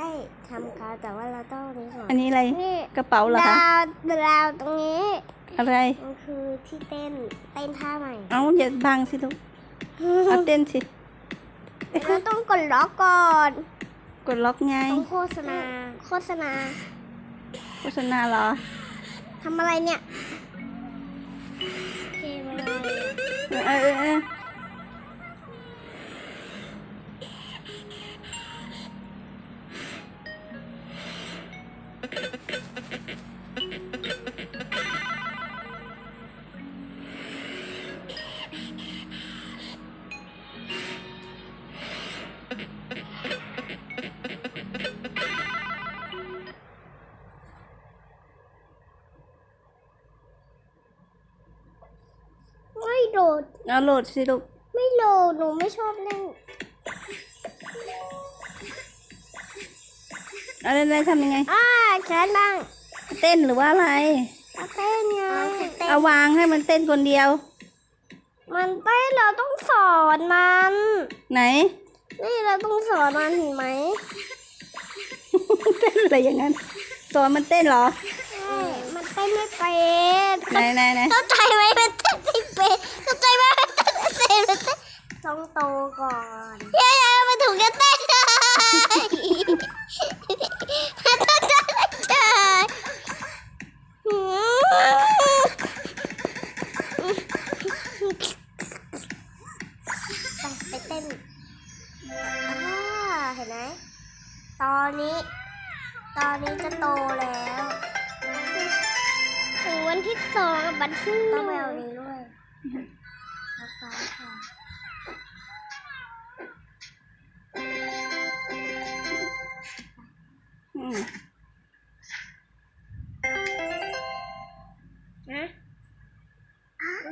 ใช่ทำการแต่ว่าเราต้องนี้ก่อนอันนี้อะไรนี่กระเป๋าเหรอคะดาวดาวตรงนี้อะไรมันคือที่เต้นเต้นท่าใหม่เอาอย่าบังสิลูกเอาเต้นสิเราต้องกดล็อกก่อนกดล็อกไงต้องโฆษณาโฆษณาโฆษณาเหรอทำอะไรเนี่ยเกมอะไรเออเออเออ ไม่โดด เอาโหลดสิลูก ไม่โหลดหนูไม่ชอบเล่นเอาเล่นได้ทำยังไงอ่าใช้บ้างเต้นหรือว่าอะไร เอาเต้นไงเอาวางให้มันเต้นคนเดียว มันเต้นเราต้องสอนมัน ไหน นี่เราต้องสอนมันเห็นไหมเต้นอะไรอย่างนั้นสอนมันเต้นเหรอ ใช่ มันเต้นไม่เป็นไหนไหนไหน เข้าใจไหมมันเต้นไม่เป็น ห็นไหมตอนนี้ ตอนนี้จะโตแล้วถึงวันที่สองกับวันที่หนึ่งต้องไปเอานี้ด้วยฟ้าค่ะอืมนะ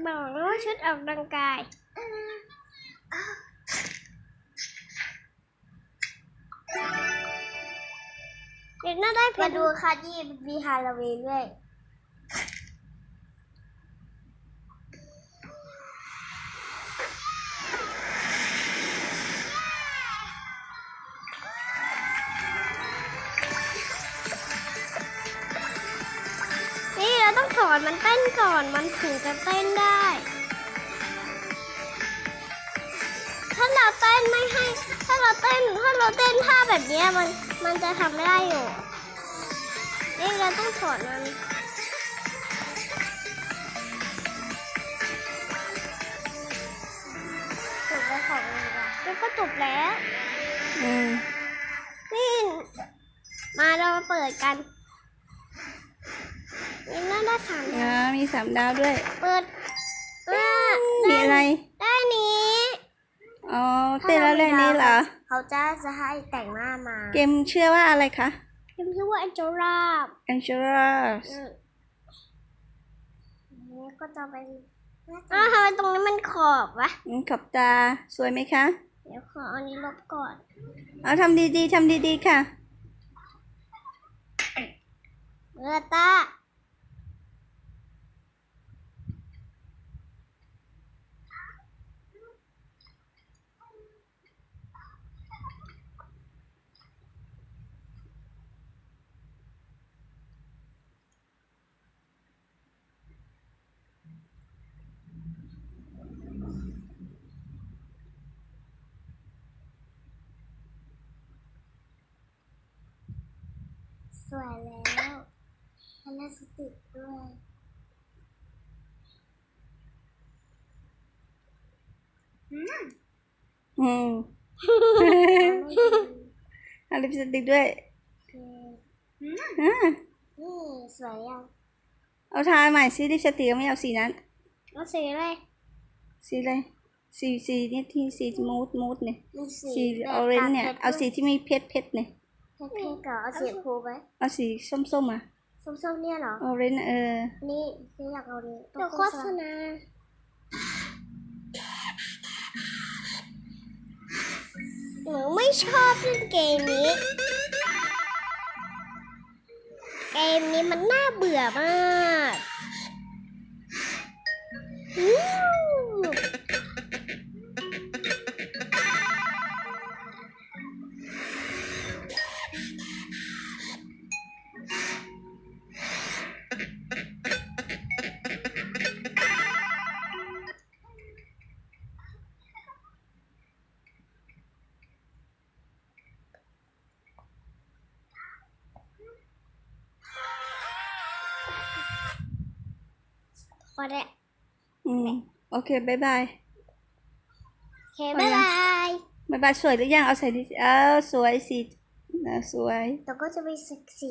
บอกแล้วว่าชุดออกกำลังกาย เด็กน่าได้มาดูค่ะที่มีฮาโลวีนด้วยนี่เราต้องสอนมันเต้นก่อนมันถึงจะเต้นได้ ถ้าเราเต้นไม่ให้ ถ้าเราเต้นถ้าเราเต้นท่าแบบเนี้ยมัน มันจะทำไม่ได้อยู่นี่เราต้องสอนมันจบแล้วของเลยละแล้วก็จบแล้วอืมนี่มาเรามาเปิดกันนี่น่าได้สามอ่าดาวมีสามดาวด้วย เปิดอ่ามีอะไรได้นี้ อ๋อเต้นแล้วเรื่องนี้เหรอ เขาจะจะให้แต่งหน้ามาเกมชื่อว่าอะไรคะเกมชื่อว่าแอนเจล่า Angela นี่ก็จะเป็นอ้าวทำไมตรงนี้มันขอบวะอืมขอบตาสวยไหมคะ เดี๋ยวขออันนี้ลบก่อนเอาทำดีๆทำดีๆค่ะเออตา สวยแล้วอันนี้สติกด้วยอืมเอาลิปสติกด้วยอ่านี่สวยยังเอาทาใหม่สีลิปสติกไม่เอาสีนั้น เอาสีอะไร สีอะไร สีสีนี่ที่สีมูดมูดเนี่ย มีสีแบบออเรนจ์เนี่ยตเอาสีที่มีเพชรเพชรเนี่ย เพชรๆก่อนเอาสีฟูไหมเอาสีส้มๆอะส้มๆเนี่ยเหรอ ออเรนจ์เออ นี่ซื้ออยากเอานี้เดี๋ยวโฆษณาหนูไม่ชอบเล่นเกมนี้ เกมนี้มันน่าเบื่อมาก พอแล้วอืมโอเคบายบายโอเคบ๊ายบายบายบายสวยหรือยังเอาใส่ดิเออสวยสิเออสวย เราก็จะไปสึกสี